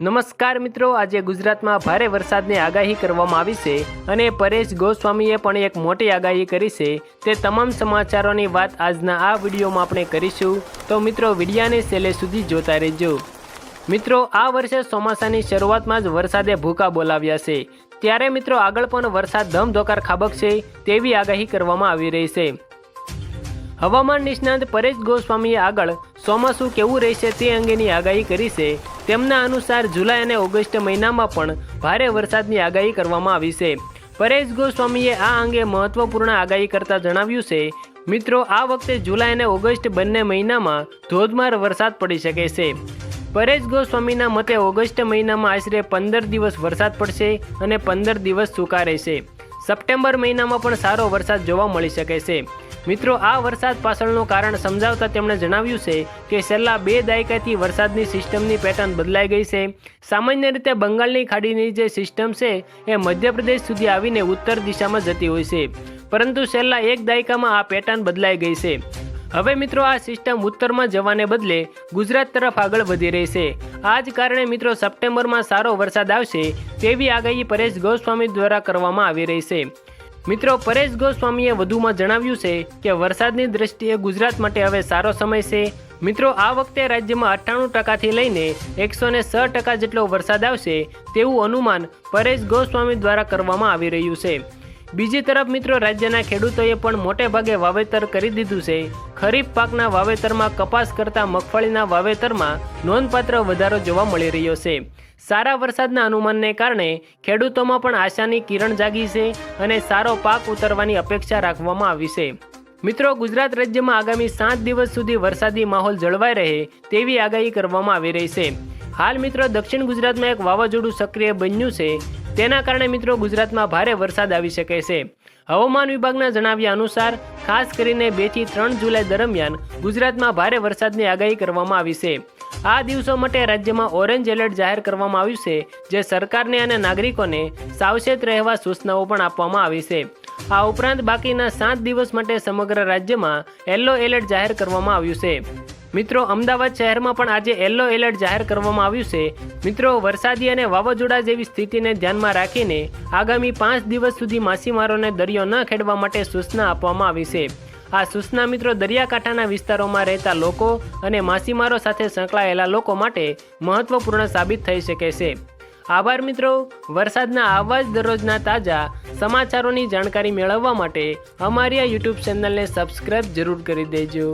નમસ્કાર મિત્રો, આજે ગુજરાતમાં ભારે વરસાદની આગાહી કરવામાં આવી છે અને પરેશ ગોસ્વામીએ પણ એક મોટી આગાહી કરી છે. તે તમામ સમાચારોની વાત આજના આ વિડીયોમાં આપણે કરીશું. તો મિત્રો, વિડીયાને છેલ્લે સુધી જોતા રહેજો. મિત્રો, આ વર્ષે ચોમાસાની શરૂઆતમાં જ વરસાદે ભૂકા બોલાવ્યા છે. ત્યારે મિત્રો, આગળ પણ વરસાદ ધમધોકાર ખાબકશે તેવી આગાહી કરવામાં આવી રહી છે. હવામાન નિષ્ણાંત પરેશ ગોસ્વામીએ આગળ ચોમાસું કેવું રહેશે તે અંગેની આગાહી કરી છે. તેમના અનુસાર જુલાઈ અને ઓગસ્ટ મહિનામાં પણ ભારે વરસાદની આગાહી કરવામાં આવી છે. પરેશ ગોસ્વામીએ આ અંગે મહત્વપૂર્ણ આગાહી કરતા જણાવ્યું છે, મિત્રો, આ વખતે જુલાઈ અને ઓગસ્ટ બંને મહિનામાં ધોધમાર વરસાદ પડી શકે છે. પરેશ ગોસ્વામીના મતે ઓગસ્ટ મહિનામાં આશરે પંદર દિવસ વરસાદ પડશે અને પંદર દિવસ સૂકા રહેશે સપ્ટેમ્બર મહિનામાં પણ સારો વરસાદ જોવા મળી શકે છે. મિત્રો, આ વરસાદ પાછળનું કારણ સમજાવતા તેમણે જણાવ્યું છે કે છેલ્લા બે દાયકાથી વરસાદની સિસ્ટમની પેટર્ન બદલાઈ ગઈ છે. સામાન્ય રીતે બંગાળની ખાડીની જે સિસ્ટમ છે એ મધ્યપ્રદેશ સુધી આવીને ઉત્તર દિશામાં જતી હોય છે. પરંતુ છેલ્લા એક દાયકામાં આ પેટર્ન બદલાઈ ગઈ છે. હવે મિત્રો, આ સિસ્ટમ ઉત્તરમાં જવાને બદલે ગુજરાત તરફ આગળ વધી રહી છે. આ જ કારણે મિત્રો, સપ્ટેમ્બરમાં સારો વરસાદ આવશે તેવી આગાહી પરેશ ગોસ્વામી દ્વારા કરવામાં આવી રહી છે. મિત્રો પરેશ ગોસ્વામીએ વધુમાં જણાવ્યું છે કે વરસાદની દ્રષ્ટિએ ગુજરાત માટે હવે સારો સમય છે. મિત્રો, આ વખતે રાજ્યમાં અઠ્ઠાણું ટકાથી લઈને એકસો ને છ ટકા જેટલો વરસાદ આવશે તેવું અનુમાન પરેશ ગોસ્વામી દ્વારા કરવામાં આવી રહ્યું છે. બીજી તરફ, મિત્રો, રાજ્યના ખેડૂતોએ પણ મોટે ભાગે વાવેતર કરી દીધું છે. ખરીફ પાકના વાવેતરમાં કપાસ કરતાં મગફળીના વાવેતરમાં નોંધપાત્ર વધારો જોવા મળી રહ્યો છે. સારા વરસાદના અનુમાનને કારણે ખેડૂતોમાં પણ આશાની કિરણ જાગી છે અને સારો પાક ઉતરવાની અપેક્ષા રાખવામાં આવી છે. મિત્રો, ગુજરાત રાજ્યમાં આગામી સાત દિવસ સુધી વરસાદી માહોલ જળવાઈ રહે તેવી આગાહી કરવામાં આવી રહી છે. હાલ મિત્રો, દક્ષિણ ગુજરાતમાં એક વાવાઝોડું સક્રિય બન્યું છે. તેના કારણે મિત્રો, ગુજરાતમાં ભારે વરસાદ આવી શકે છે. હવામાન વિભાગના જણાવ્યા અનુસાર, ખાસ કરીને બેથી ત્રણ જુલાઈ દરમિયાન ગુજરાતમાં ભારે વરસાદની આગાહી કરવામાં આવી છે. આ દિવસો માટે રાજ્યમાં ઓરેન્જ એલર્ટ જાહેર કરવામાં આવ્યું છે, જે સરકારને અને નાગરિકોને સાવચેત રહેવા સૂચનાઓ પણ આપવામાં આવી છે. આ ઉપરાંત બાકીના સાત દિવસ માટે સમગ્ર રાજ્યમાં યલો એલર્ટ જાહેર કરવામાં આવ્યું છે. મિત્રો, અમદાવાદ શહેરમાં પણ આજે યલો એલર્ટ જાહેર કરવામાં આવ્યું છે. મિત્રો, વરસાદી અને વાવાઝોડા જેવી સ્થિતિને ધ્યાનમાં રાખીને આગામી પાંચ દિવસ સુધી માછીમારોને દરિયો ન ખેડવા માટે સૂચના આપવામાં આવી છે. આ સૂચના મિત્રો દરિયાકાંઠાના વિસ્તારોમાં રહેતા લોકો અને માછીમારો સાથે સંકળાયેલા લોકો માટે મહત્વપૂર્ણ સાબિત થઈ શકે છે. આભાર મિત્રો, વરસાદના આવા જ દરરોજના તાજા સમાચારોની જાણકારી મેળવવા માટે અમારી આ યુટ્યુબ ચેનલને સબસ્ક્રાઈબ જરૂર કરી દેજો.